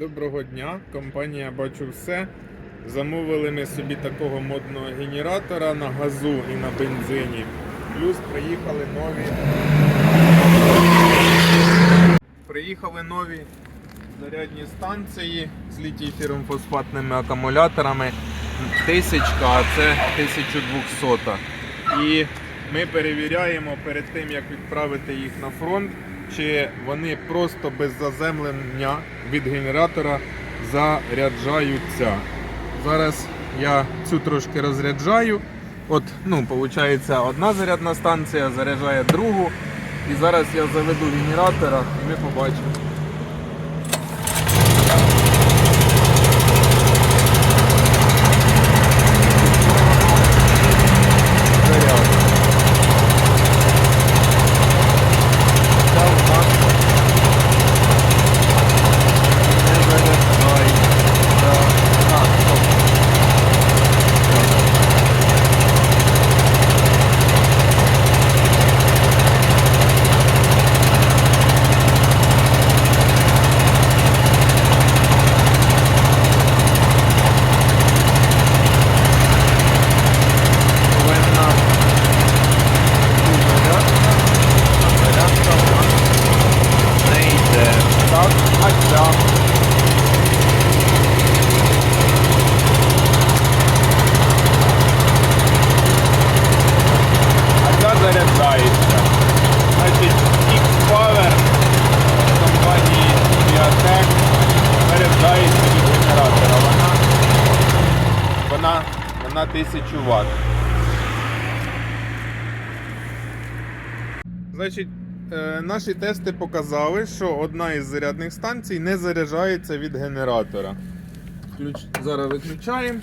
Доброго дня, компанія Бачу все. Замовили ми собі такого модного генератора на газу і на бензині. Плюс приїхали нові. Приїхали нові зарядні станції з літій фосфатними акумуляторами. Тисячка, а це 1200. І ми перевіряємо перед тим, як відправити їх на фронт, чи вони просто без заземлення від генератора заряджаються. Зараз я цю трошки розряджаю. От, ну, виходить, одна зарядна станція заряджає другу. І зараз я заведу генератора і ми побачимо. Заряд. Та в нас не заряджається. А, стоп. повинна бути зарядка, а зарядка в нас не йде. Так, а ця. А ця заряджається. Значить, X-Power компанії Biotech заряджається від генератора. Вона, вона 1000 Вт. Значить, е, наші тести показали, що одна із зарядних станцій не заряджається від генератора. Ключ... Зараз виключаємо.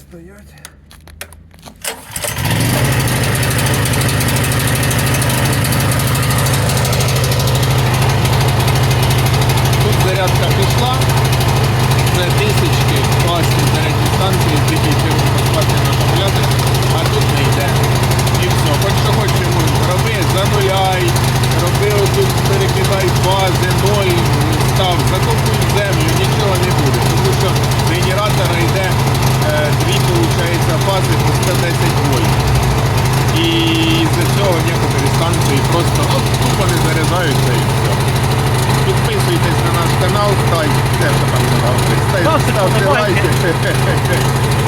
Стоять. Тут зарядка пішла. Тисячки класні зарядні станції, тільки яких фосфатним акумулятор, а тут не йде. І все, хоч що хочемо, роби, зануляй, роби отут, перекидай фази, ноль, став, закопуй землю, нічого не буде. Тому що генератора йде е, дві, виходить, фази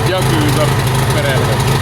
Дякую за перегляд.